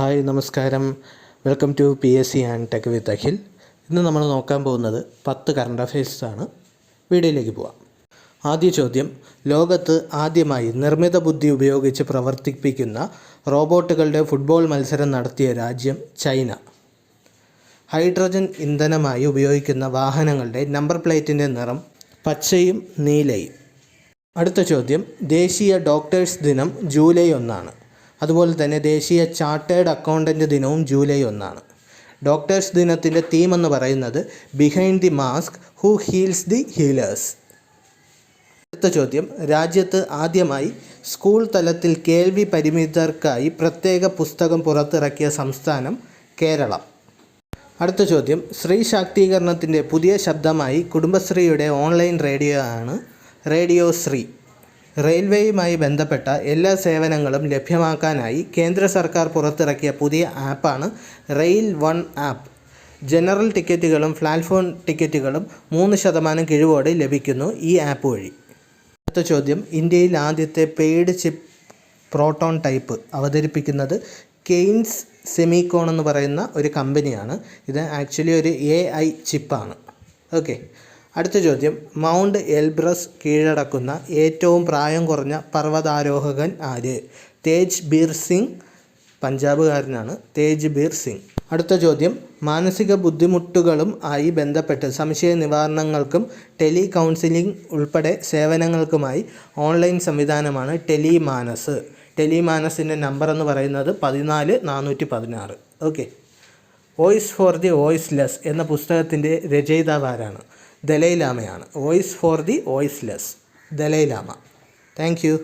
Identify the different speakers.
Speaker 1: Hi നമസ്കാരം. Welcome to P S C and tech with Akhil. ഇന്ന് നമ്മൾ നോക്കാൻ പോകുന്നത് പത്ത് കറണ്ട് അഫയേഴ്സ് ആണ്. വീഡിയോയിലേക്ക് പോവാം. ആദ്യ ചോദ്യം ലോകത്ത് ആദ്യമായി നിർമ്മിത ബുദ്ധി ഉപയോഗിച്ച് പ്രവർത്തിപ്പിക്കുന്ന റോബോട്ടുകളുടെ ഫുട്ബോൾ മത്സരം നടത്തിയ രാജ്യം ചൈന. ഹൈഡ്രജൻ ഇന്ധനമായി ഉപയോഗിക്കുന്ന വാഹനങ്ങളുടെ നമ്പർ പ്ലേറ്റിന്റെ നിറം പച്ചയും നീലയും. അടുത്ത ചോദ്യം ദേശീയ ഡോക്ടേഴ്സ് ദിനം ജൂലൈ ഒന്നാണ്. അതുപോലെ തന്നെ ദേശീയ ചാർട്ടേഡ് അക്കൗണ്ടന്റ് ദിനവും ജൂലൈ ഒന്നാണ്. ഡോക്ടേഴ്സ് ദിനത്തിന്റെ തീം എന്ന് പറയുന്നത് behind the mask who heals the healers അടുത്ത ചോദ്യം രാജ്യത്ത് ആദ്യമായി സ്കൂൾ തലത്തിൽ കേൾവി പരിമിതർക്കായി പ്രത്യേക പുസ്തകം പുറത്തിറക്കിയ സംസ്ഥാനം കേരളം. അടുത്ത ചോദ്യം സ്ത്രീ ശാക്തീകരണത്തിന്റെ പുതിയ ശബ്ദമായി കുടുംബശ്രീയുടെ ഓൺലൈൻ റേഡിയോ ആണ് റേഡിയോ ശ്രീ. റെയിൽവേയുമായി ബന്ധപ്പെട്ട എല്ലാ സേവനങ്ങളും ലഭ്യമാക്കാനായി കേന്ദ്ര സർക്കാർ പുറത്തിറക്കിയ പുതിയ ആപ്പാണ് റെയിൽ വൺ ആപ്പ്. ജനറൽ ടിക്കറ്റുകളും പ്ലാറ്റ്ഫോം ടിക്കറ്റുകളും മൂന്ന് ശതമാനം കിഴിവോടെ ലഭിക്കുന്നു ഈ ആപ്പ് വഴി. അടുത്ത ചോദ്യം ഇന്ത്യയിൽ ആദ്യത്തെ പെയ്ഡ് ചിപ്പ് പ്രോട്ടോൺ ടൈപ്പ് അവതരിപ്പിക്കുന്നത് കെയ്ൻസ് സെമിക്കോൺ എന്ന് പറയുന്ന ഒരു കമ്പനിയാണ്. ഇത് ആക്ച്വലി ഒരു എ ഐ ചിപ്പാണ്. ഓക്കെ. അടുത്ത ചോദ്യം. മൗണ്ട് എൽബ്രസ് കീഴടക്കുന്ന ഏറ്റവും പ്രായം കുറഞ്ഞ പർവതാരോഹകൻ ആര്? തേജ് ബീർ സിംഗ് പഞ്ചാബുകാരനാണ് തേജ് ബീർ സിംഗ്. അടുത്ത ചോദ്യം. മാനസിക ബുദ്ധിമുട്ടുകളും ആയി ബന്ധപ്പെട്ട് സംശയ നിവാരണങ്ങൾക്കും ടെലി കൗൺസിലിംഗ് ഉൾപ്പെടെ സേവനങ്ങൾക്കുമായി ഓൺലൈൻ സംവിധാനമാണ് ടെലി മാനസ് ടെലി മാനസിന്റെ നമ്പർ എന്ന് പറയുന്നത് പതിനാല് നാനൂറ്റി പതിനാറ്. Okay. Voice for the voiceless എന്ന പുസ്തകത്തിന്റെ രചയിതാവ് ആരാണ്? ദലൈലാമയാണ്. Voice for the voiceless. Dalai Lama. Thank you.